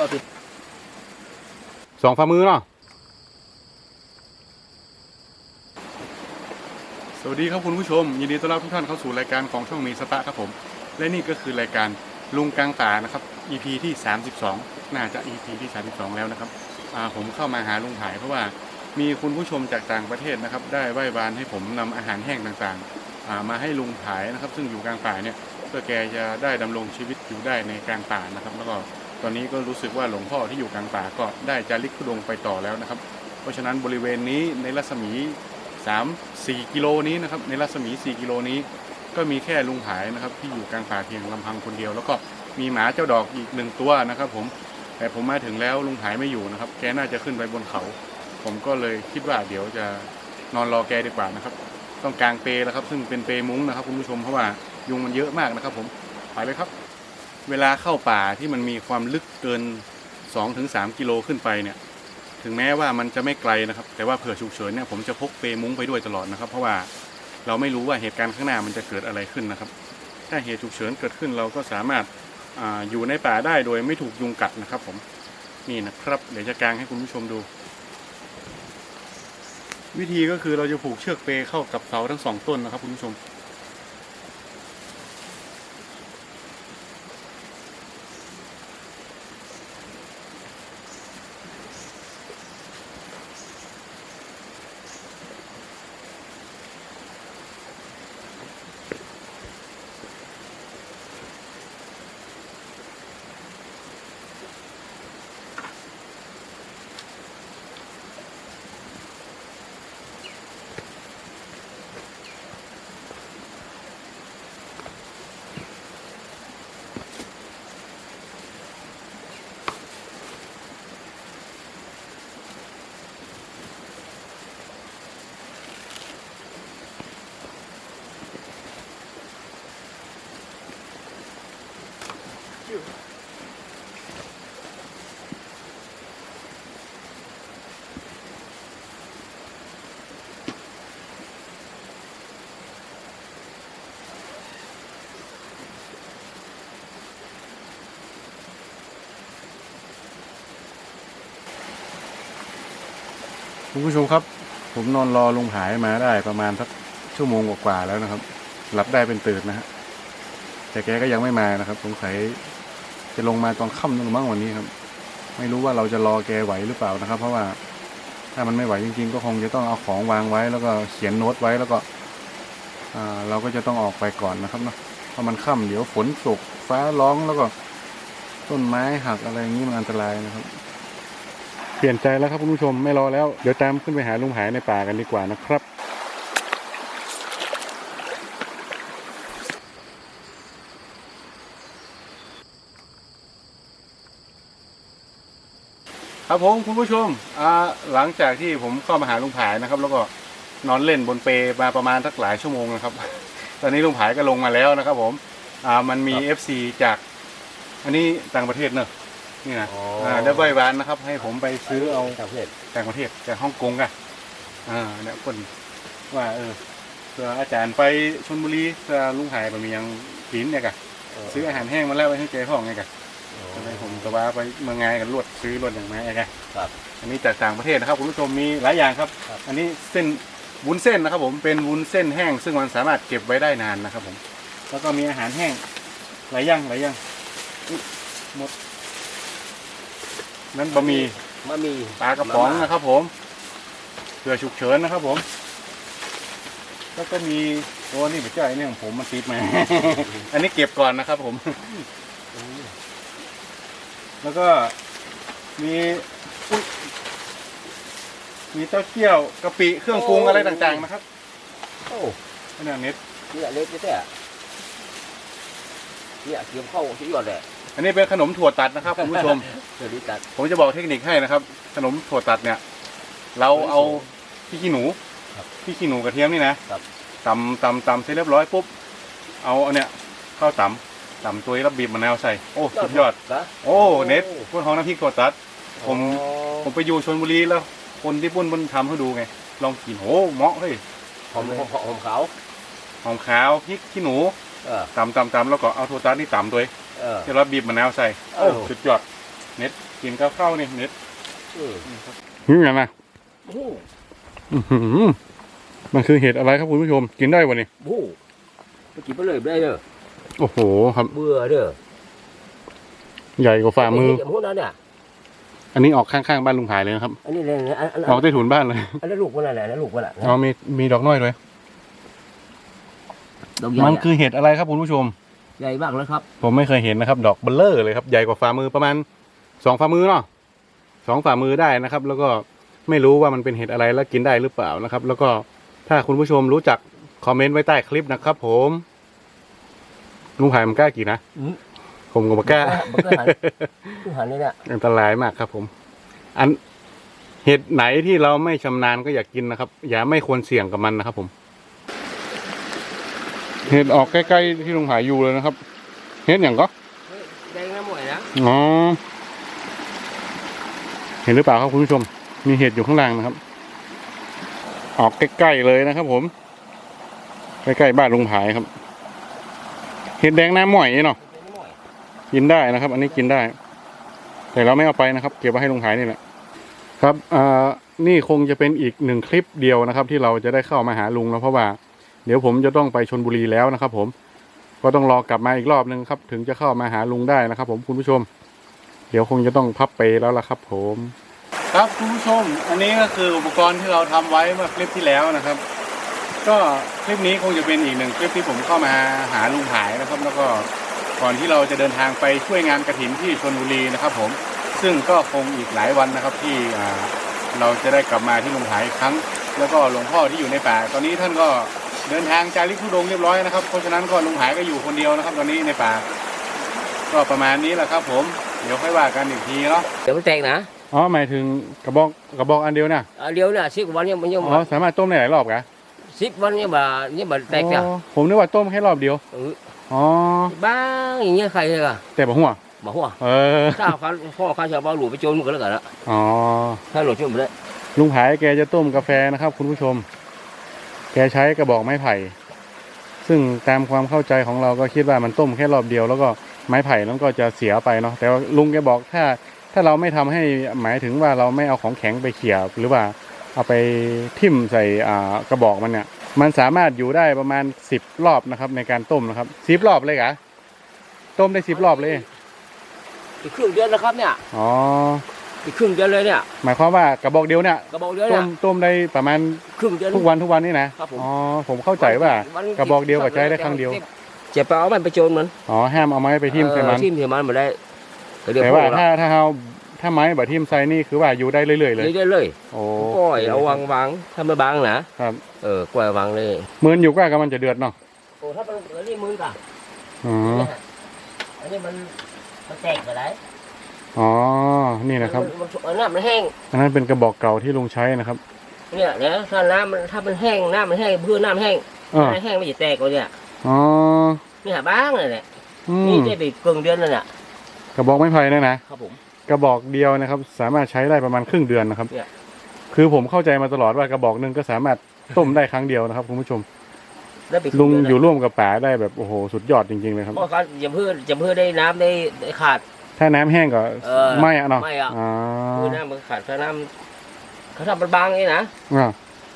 ต่อติสองฝ่ามือเนาะสวัสดีครับคุณผู้ชม ยินดีต้อนรับทุกท่านเข้าสู่รายการของช่องมีสตะครับผม และนี่ก็คือรายการลุงกลางป่านะครับ EP ที่ 32 น่าจะ EP ที่ 32 แล้วนะครับอ่าผมเข้ามาหาลุงผายเพราะว่ามีคุณผู้ชมจากต่างประเทศนะครับ ได้ไหว้วานให้ผมนำอาหารแห้งต่างๆอ่ามาให้ลุงผายนะครับ ซึ่งอยู่กลางป่าเนี่ยเพื่อแกจะได้ดำรงชีวิตอยู่ได้ในกลางป่านะครับ แล้วก็ ตอนนี้ก็รู้สึกว่าหลวงพ่อที่อยู่กลางป่าก็ได้จาริกทุดงไปต่อแล้วนะครับ เพราะฉะนั้นบริเวณนี้ในรัศมี 3 4 กิโลนี้นะครับในรัศมี 4 กิโลนี้ ก็มีแค่ลุงผายนะครับที่อยู่กลางป่าเพียงลำพังคนเดียว แล้วก็มีหมาเจ้าดอกอีกหนึ่งตัวนะครับผมแต่ผมมาถึงแล้วลุงผายไม่อยู่นะครับ แกน่าจะขึ้นไปบนเขา ผมก็เลยคิดว่าเดี๋ยวจะนอนรอแกดีกว่านะครับ ต้องกางเปแล้วครับ ซึ่งเป็นเปมุ้งนะครับคุณผู้ชมเพราะว่ายุงมันเยอะมากนะครับ ผมไปเลยครับ เวลาเข้าป่าที่มันมีความลึกเกิน 2-3 กิโลขึ้นไปเนี่ย ถึงแม้ว่ามันจะไม่ไกลนะครับ แต่ว่าเผื่อฉุกเฉินเนี่ยผมจะพกเปมุ้งไปด้วยตลอดนะครับ เพราะว่าเราไม่รู้ว่าเหตุการณ์ข้างหน้ามันจะเกิดอะไรขึ้นนะครับ ถ้าเหตุฉุกเฉินเกิดขึ้นเราก็สามารถออยู่ในป่าได้โดยไม่ถูกยุงกัดนะครับ ผมนี่นะครับ เดี๋ยวจะกางให้คุณผู้ชมดู วิธีก็คือเราจะผูกเชือกเปเข้ากับเสาทั้งสองต้นนะครับ คุณผู้ชม คุณผู้ชมครับ ผมนอนรอลุงหายมาได้ประมาณสักชั่วโมงกว่าๆแล้วนะครับ หลับได้เป็นตื่นนะฮะแต่แกก็ยังไม่มานะครับสงสัยจะลงมาตอนค่ำนั่นมั้งวันนี้ครับ ไม่รู้ว่าเราจะรอแกไหวหรือเปล่านะครับ เพราะว่าถ้ามันไม่ไหวจริง ๆ ก็คงจะต้องเอาของวางไว้ แล้วก็เขียนโน้ตไว้แล้วก็อ่าเราก็จะต้องออกไปก่อนนะครับเนาะเพราะมันค่ำเดี๋ยวฝนตกฟ้าร้องแล้วก็ต้นไม้หักอะไรอย่างนี้มันอันตรายนะครับ เปลี่ยนใจแล้วครับคุณผู้ชมไม่รอแล้ว เดี๋ยวตามขึ้นไปหาลุงหายในป่ากันดีกว่านะครับครับผมคุณผู้ชมหลังจากที่ผมเข้ามาหาลุงผายนะครับ แล้วก็นอนเล่นบนเปมาประมาณสักหลายชั่วโมงนะครับ ตอนนี้ลุงผายก็ลงมาแล้วนะครับ ผมมันมี FC จาก อันนี้ต่างประเทศเนอะ นี่นะอ๋ออ่่าแล้วใบวานนะครับ ให้ผมไปซื้อเอาต่างประเทศต่างประเทศจากฮ่องกงกันอ่าเนี่ยคนว่าเออเผื่ออาจารย์ไปชนบุรีเผื่อลุงหายไปมียังกินเนี่ยกะซื้ออาหารแห้งมาแล้วไปให้เจ๊พ่อไงกะทำไมผมก็ว่าไปเมืองไงกันรวดซื้อรวดอย่างไรไงกะครับ อันนี้จากต่างประเทศนะครับคุณผู้ชมมีหลายอย่างครับ ครับ อันนี้เส้นวุ้นเส้นนะครับผมเป็นวุ้นเส้นแห้ง ซึ่งมันสามารถเก็บไว้ได้นานนะครับผม แล้วก็มีอาหารแห้งหลายอย่างหลายอย่างอุ๊ยหมด นั้นบะหมี่มะมีปลากระป๋องนะครับผมเผื่อฉุกเฉินนะครับผม แล้วก็มีโอ้นี่ไม่ใช่เนี่ยของผมมันติดมา อันนี้เก็บก่อนนะครับผม แล้วก็มีอุ๊ยมีเต้าเจี้ยวกะปิเครื่องปรุงอะไรต่างๆนะครับ โอ้อันนี้เน็ตเนี่ยเล็กแท้ เนี่ยเกี่ยวเข้าที่ยอดเลยอันนี้เป็นขนมถั่วตัดนะครับคุณผู้ชม เดี๋ยวนี้ตัด ผมจะบอกเทคนิคให้นะครับ ขนมถั่วตัดเนี่ย เราเอาพี่ขี้หนูครับพี่ขี้หนูกระเทียมนี่นะครับ ตำตำตำเสร็จเรียบร้อยปุ๊บเอาอันเนี้ยเข้าวตำตำตัวแล้วบีบมะนาวใส่โอ้สุดยอด นะโอ้เน็ตพวกท้องน้ำพริกถั่วตัด ผม อ๋อผมไปอยู่ชลบุรีแล้ว คนที่ปุ้นมันทำให้ดูไง ลองกินโอ้เหมาะเฮ้ยหอมหอมหอมขาวหอมขาวพริกขี้หนู เออ ตำตำตำแล้วก็เอาถั่วตัดนี่ตำด้วยเออเสร็จแล้วบีบมะนาวใส่โอ้เออ สุดยอดเน็ตกินกับข้าวนี่เน็ตเออนี่ไงนะโอ้โหอื้อหือมันคือเห็ดอะไรครับคุณผู้ชม กินได้วะนี่โอ้โหไปกินไปเลยได้เด้อโอ้โหครับ เบื่อเด้อใหญ่กว่าฝ่ามือไเห็นอย่างพวกนั้นเนี่ยอันนี้ออกข้างๆบ้านลุงผายเลยนะครับ อันนี้เลยนะอันอันออกใต้ถุนบ้านเลยอันนั้นลูกมันอะไรนะลูกมันอะนะอ๋อมีมีดอกน้อยด้วย ดอกใหญ่มันอะคือเห็ดอะไรครับคุณผู้ชม ใหญ่มากเลยครับ ผมไม่เคยเห็นนะครับ ดอกเบลเลอร์เลยครับ ใหญ่กว่าฝ่ามือประมาณสองฝ่ามือเนาะสองฝ่ามือได้นะครับ แล้วก็ไม่รู้ว่ามันเป็นเห็ดอะไรแล้วกินได้หรือเปล่านะครับ แล้วก็ถ้าคุณผู้ชมรู้จักคอมเมนต์ไว้ใต้คลิปนะครับ ผมลุงผายมันกล้ากินนะอืมผมก็บ่กล้ามันก็หันคือหันนี่เนี่ยอันตรายมากครับ ผม อันเห็ดไหนที่เราไม่ชำนาญก็อย่ากกินนะครับ อย่าไม่ควรเสี่ยงกับมันนะครับ ผม เห็ดออกใกล้ๆที่ลุงผายอยู่เลยนะครับ เห็ดอย่างก็แดงน้ำหมวยนะอ๋อเห็นหรือเปล่าครับคุณผู้ชม มีเห็ดอยู่ข้างล่างนะครับ ออกใกล้ๆเลยนะครับ ผม ใกล้ๆบ้านลุงผายครับ เห็ดแดงน้ำหมอยเนาะกินได้นะครับ อันนี้กินได้ แต่เราไม่เอาไปนะครับ เก็บไว้ให้ลุงผายนี่แหละครับอ่านี่คงจะเป็นอีกหนึ่งคลิปเดียวนะครับ ที่เราจะได้เข้ามาหาลุงแล้วเพราะว่า เดี๋ยวผมจะต้องไปชนบุรีแล้วนะครับผมก็ต้องรอกลับมาอีกรอบนึงครับ ถึงจะเข้ามาหาลุงได้นะครับ ผมคุณผู้ชม เดี๋ยวคงจะต้องพับไปแล้วล่ะครับ ผม ครับคุณผู้ชม อันนี้ก็คืออุปกรณ์ที่เราทำไว้เมื่อคลิปที่แล้วนะครับ ก็คลิปนี้คงจะเป็นอีกหนึ่งคลิปที่ผมเข้ามาหาลุงหายนะครับ แล้วก็ก่อนที่เราจะเดินทางไปช่วยงานกระถินที่ชนบุรีนะครับ ผม ซึ่งก็คงอีกหลายวันนะครับที่เราจะได้กลับมาที่ลุงหายอีกครั้ง แล้วก็หลวงพ่อที่อยู่ในป่า ตอนนี้ท่านก็ เดินทางจาริกทุดงค์เรียบร้อยนะครับ เพราะฉะนั้นก็ลุงหายก็อยู่คนเดียวนะครับ ตอนนี้ในป่า ก็ประมาณนี้แหละครับ ผม เดี๋ยวค่อยว่ากันอีกทีเนาะ เดี๋ยวมันแตกนะอ๋อหมายถึงกระบอกกระบอกอันเดียวนะอ่าเดี๋ยวเนี่ยสิบวันเนี่ยมันยังอ๋อสามารถต้มได้หลายรอบกะสิบวันเนี่ยมาเนี่ยมาแตกเนี่ยอ๋อผมนึกว่าต้มแค่รอบเดียวเอออ๋อบ้างอย่างเงี้ยใครเลยอะแต่บอกหัวบอกว่าเออถ้าเขาพ่อเขาจะเอาหลูไปโจรมันก็แล้วกันละอ๋อถ้าหลูโจรไปได้ลุงผายแกจะต้มกาแฟนะครับ คุณผู้ชม แกใช้กระบอกไม้ไผ่ ซึ่งตามความเข้าใจของเราก็คิดว่ามันต้มแค่รอบเดียว แล้วก็ไม้ไผ่นั้นก็จะเสียไปเนาะแต่ว่าลุงแกบอกถ้าถ้าเราไม่ทำให้หมายถึงว่าเราไม่เอาของแข็งไปเขี่ยหรือว่าเอาไปทิ่มใส่อ่ากระบอกมันเนี่ย มันสามารถอยู่ได้ประมาณสิบรอบนะครับ ในการต้มนะครับสิบรอบเลยกะต้มได้สิบรอบเลยอีกครึ่งเดือนนะครับเนี่ย อ๋อ อีกครึ่งเดือนเลยเนี่ย หมายความว่ากระบอกเดียวเนี่ยกระบอกเดือนต้เนี่มยต้มได้ประมาณครึ่งเดือน ทุกวันทุกวันนี่นะครับผม อ๋อผมเข้าใจว่ากระบอกเดียวกับใช้ได้ครั้งเดียวจะไปเอามันไปโจรมันอ๋อห้ามเอาไม้ไปทิ่มใส่มัน เออทิ่มใส่มันมาได้ก็เดี๋ยวแต่พ่ว่าอถ้าถ้าเอาถ้าไม้แบบทิ่มใส่นี่คือว่าอยู่ได้เรื่อยๆเลยเรื่อยๆเลยโอ้ก้อยเอาวางวางถ้าไม่บางนะครับเออก้อยวางเลยเหมือนอยู่ใกล้กับมันจะเดือดเนาะโอ้ถ้าเป็นอันนี้มือก่ะ อ๋ออันนี้มันมันแตกไปได้ อ๋อ นี่นะครับมันมันน้ำมันแห้ง อันนั้นเป็นกระบอกเก่าที่ลุงใช้นะครับ เนี่ยนะถ้าน้ำมันถ้ามันแห้งน้ำมันแห้งเพื่อน้ำแห้งเออน้ำแห้งไม่จะแตกเลยเนี่ยอ๋อนี่หาบ้างเลยเนี่ยอืนี่มได้ไปเกินเดือนแล้วเนี่ยกระบอกไม้ไผ่เนี่ยนะครับผมกระบอกเดียวนะครับ สามารถใช้ได้ประมาณครึ่งเดือนนะครับเนี่ยคือผมเข้าใจมาตลอดว่ากระบอกหนึ่งก็สามารถต้มได้ครั้งเดียวนะครับคุณผู้ชมได้ไปลุงอยู่ร่วมกับป๋าได้แบบโอ้โหสุดยอดจริงๆเลยครับเพราะเขาจะเพื่อจะเพื่อได้น้ำได้ได้ขาด ถ้าน้ำแห้งก็เออไม่อะเนาะไม่อะ อ๋อเพื่อน้ำมันขาดถ้าน้ำเขาทำมันบางนี่นะอ่า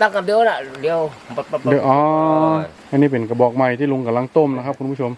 ตั้งกันเดียวน่ะเดียวปัดปัดปัดเดี๋ยวอ๋ออันนี้เป็นกระบอกใหม่ที่ลุงกำลังต้มนะครับคุณผู้ชม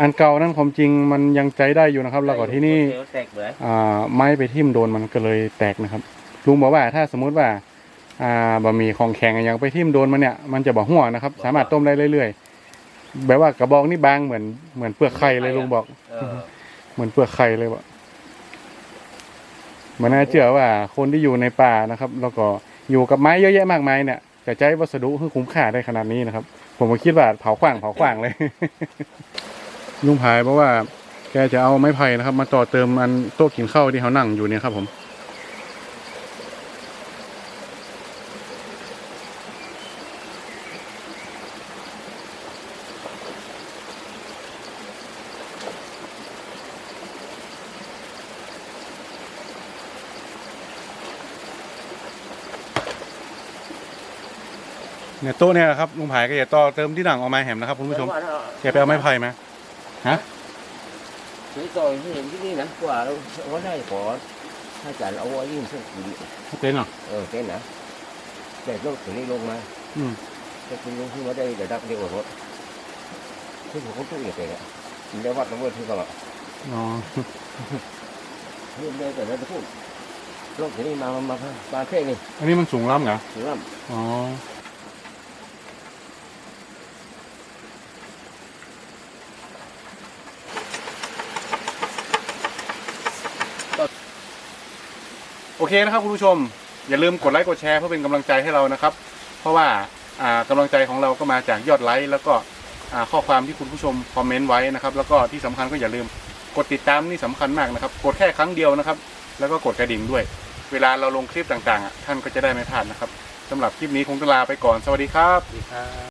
อันเก่านั้นความจริงมันยังใจได้อยู่นะครับ แล้วก็ที่นี่ เดี๋ยวแตกเลยอ่าไม้ไปทิ่มโดนมันก็เลยแตกนะครับ ลุงบอกว่าถ้าสมมุติว่าอ่าบะหมี่ของแข็งอย่างไปทิ่มโดนมันเนี่ยมันจะบ่หัวนะครับ สามารถต้มได้เรื่อยๆแบบว่ากระบอกนี่บางเหมือนเหมือนเปลือกไข่เลยลุงบอก เออ เหมือนเปลือกไข่เลยว่ะมันน่าเชื่อว่าคนที่อยู่ในป่านะครับ แล้วก็อยู่กับไม้เยอะแยะมากมายเนี่ยจะใช้วัสดุให้คุ้มค่าได้ขนาดนี้นะครับ ผมก็คิดว่าเผาขว้างเผาขว้างเลย ลุงพายเพราะว่า แกจะเอาไม้ไผ่นะครับ มาต่อเติมอันโต๊ะกินข้าวที่เขานั่งอยู่เนี่ยครับผม เนี่ยโต๊ะเนี่ยนะครับลุงพายก็จะต่อเติมที่หนังเอาไม้แหมนะครับคุณผู้ชมแกไปเอาไม้ไผ่มาฮะสวยต่อยที่เห็นที่นี่นะกว่าเราว่าได้ขอถ้าจานเอาไว้ยิ่งสักกี่เต้นเหรอเออเต้นนะแต่รถตัวนี้ลงมาอืมจะคุณลงที่มาได้ระดับเดียวกับรถที่ผมก็ตู้อย่างเงี้ยถึงได้วัดน้ำมันที่เขาบอกอ๋อเรื่องได้แต่ละพูดรถตัวนี้มามามามาแค่นี้อันนี้มันสูงล้ำเหรอถึงว่าอ๋อ เคนะครับคุณผู้ชม อย่าลืมกดไลค์กดแชร์เพื่อเป็นกำลังใจให้เรานะครับ เพราะว่าอ่ากำลังใจของเราก็มาจากยอดไลค์แล้วก็อ่าข้อความที่คุณผู้ชมคอมเมนต์ไว้นะครับ แล้วก็ที่สำคัญก็อย่าลืมกดติดตามนี่สำคัญมากนะครับ กดแค่ครั้งเดียวนะครับ แล้วก็กดกระดิ่งด้วย เวลาเราลงคลิปต่างๆท่านก็จะได้ไม่พลาดนะครับสำหรับคลิปนี้คงจะลาไปก่อนสวัสดีครับ